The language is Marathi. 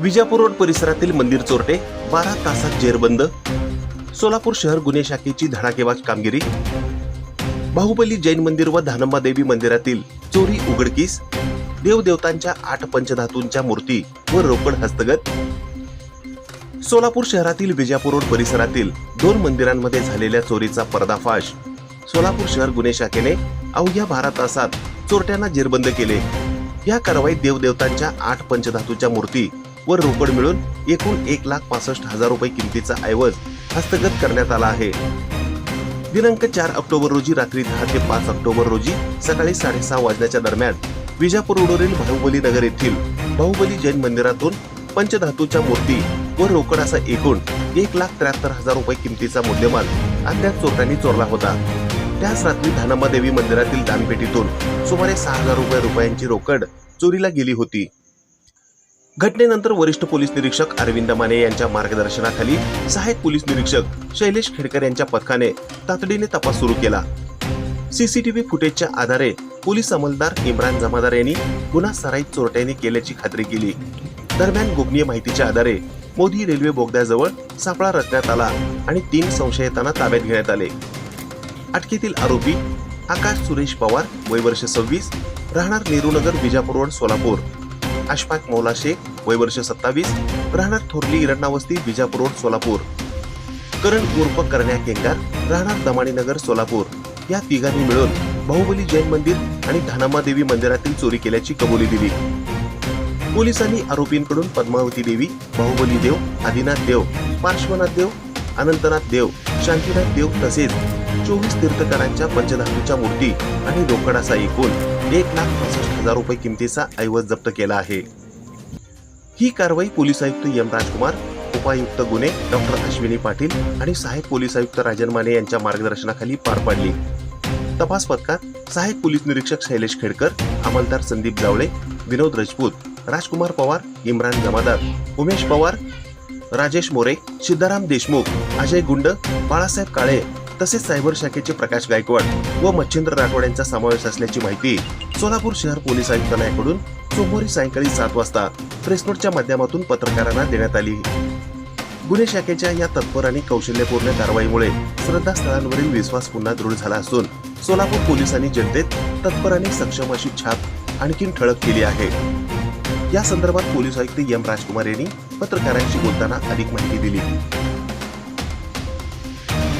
विजापूर रोड परिसरातील मंदिर चोरटे बारा तासात जेरबंद. सोलापूर शहर गुन्हे शाखेची धडाकेबाज कामगिरी. बाहुबली जैन मंदिर व धानंबा देवी मंदिरातील चोरी उघडकीस. देवदेवतांच्या आठ पंचधातूंच्या मूर्ती व रोकड हस्तगत. सोलापूर शहरातील विजापूर रोड परिसरातील दोन मंदिरांमध्ये झालेल्या चोरीचा पर्दाफाश. सोलापूर शहर गुन्हे शाखेने अवघ्या बारा तासात चोरट्यांना जेरबंद केले. या कारवाईत देवदेवतांच्या आठ पंचधातूच्या मूर्ती व रोकड मिळून एकूण एक लाख पासष्ट हजार रुपये किमतीचा ऐवज हस्तगत करण्यात आला आहे. दिनांक चार ऑक्टोबर रोजी रात्री दहा ते पाच ऑक्टोबर रोजी सकाळी साडेसहा वाजण्याच्या दरम्यान विजापूर रोडवरील बाहुबली नगर येथील बाहुबली जैन मंदिरातून पंचधातूच्या मूर्ती व रोकड असा एकूण एक लाख त्र्याहत्तर हजार रुपये किमतीचा मूल्यमाल अज्ञात चोरट्यांनी चोरला होता. त्याच रात्री धानामा देवी मंदिरातील दानपेटीतून सुमारे सहा हजार रुपये रुपयांची रोकड चोरीला गेली होती. घटनेनंतर वरिष्ठ पोलीस निरीक्षक अरविंद माने यांच्या मार्गदर्शनाखाली सहाय्यक पोलीस निरीक्षक शैलेश खेडकर यांच्या पथकाने तातडीने तपास सुरू केला. सीसीटीव्ही फुटेजच्या आधारे पोलीस अंमलदार इम्रान जमादार यांनी गुन्हा सराईत चोरट्यांनी केल्याची खात्री केली. दरम्यान गोपनीय माहितीच्या आधारे मोदी रेल्वे बोगद्याजवळ सापळा रचण्यात आला आणि तीन संशयितांना ताब्यात घेण्यात आले. अटकेतील आरोपी आकाश सुरेश पवार वय वर्ष सव्वीस राहणार नेहरूनगर विजापूर रोड सोलापूर. अशफाक मौला शेख वय वर्ष सत्तावीस राहणार थोरली इरण्णावस्ती विजापूर रोड सोलापूर. करण उर्फ करण्या केंगार राहणार दमाणीनगर सोलापूर. या तिघांनी मिळून बाहुबली जैन मंदिर आणि धानामा देवी मंदिरातील चोरी केल्याची कबुली दिली. पोलिसांनी आरोपींकडून पद्मावती देवी बाहुबली देव आदिनाथ देव पार्श्वनाथ देव अनंतनाथ देव शांतीनाथ देव तसेच चोवीस तीर्थकारांच्या पंचधातूच्या मूर्ती आणि रोकडाचा एकूण एक लाख पासष्ट हजार रुपये किमतीचा ऐवज जप्त केला आहे. ही कारवाई पोलीस आयुक्त एम राजकुमार उपायुक्त गुन्हे डॉक्टर अश्विनी पाटील आणि सहाय्यक पोलीस आयुक्त राजन माने यांच्या मार्गदर्शनाखाली पार पाडली. तपास पथकात सहाय्यक पोलीस निरीक्षक शैलेश खेडकर अंमलदार संदीप जावळे विनोद राजपूत राजकुमार पवार इम्रान जमादार उमेश पवार राजेश मोरे सिद्धाराम देशमुख अजय गुंड बाळासाहेब काळे तसेच सायबर शाखेचे प्रकाश गायकवाड व मच्छिंद्र राठोड यांचा समावेश असल्याची माहिती सोलापूर शहर पोलीस आयुक्तालयाकडून सोमवारी सायंकाळी सात वाजता प्रेसनोटच्या माध्यमातून पत्रकारांना देण्यात आली. गुन्हे शाखेच्या या तत्पर आणि कौशल्यपूर्ण कारवाईमुळे श्रद्धास्थळांवरील विश्वास पुन्हा दृढ झाला असून सोलापूर पोलिसांनी जनतेत तत्पर आणि सक्षम अशी छाप आणखीन ठळक केली आहे. या संदर्भात पोलीस आयुक्त एम राजकुमार यांनी पत्रकारांशी बोलताना अधिक माहिती दिली.